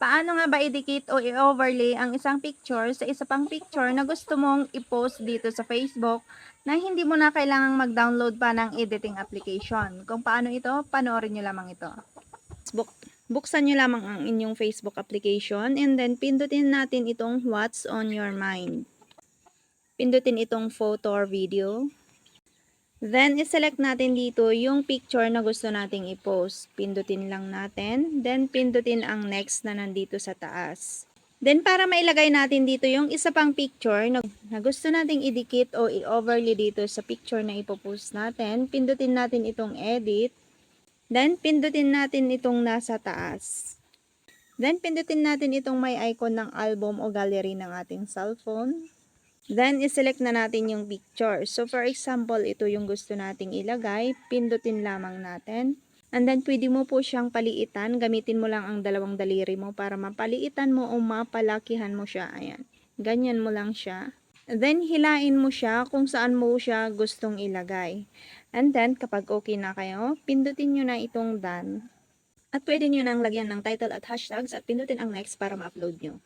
Paano nga ba idikit o i-overlay ang isang picture sa isa pang picture na gusto mong i-post dito sa Facebook na hindi mo na kailangang mag-download pa ng editing application? Kung paano ito, panoorin nyo lamang ito. Facebook. Buksan nyo lamang ang inyong Facebook application and then pindutin natin itong What's on your mind. Pindutin itong photo or video. Then, iselect natin dito yung picture na gusto nating i-post. Pindutin lang natin. Then, pindutin ang next na nandito sa taas. Then, para mailagay natin dito yung isa pang picture na, gusto nating idikit o i-overlay dito sa picture na ipopost natin, pindutin natin itong edit. Then, pindutin natin itong nasa taas. Then, pindutin natin itong may icon ng album o gallery ng ating cellphone. Then, iselect na natin yung picture. So, for example, ito yung gusto nating ilagay. Pindutin lamang natin. And then, pwede mo po siyang paliitan. Gamitin mo lang ang dalawang daliri mo para mapaliitan mo o mapalakihan mo siya. Ayan. Ganyan mo lang siya. Then, hilain mo siya kung saan mo siya gustong ilagay. And then, kapag okay na kayo, pindutin nyo na itong done. At pwede nyo nang lagyan ng title at hashtags at pindutin ang next para ma-upload nyo.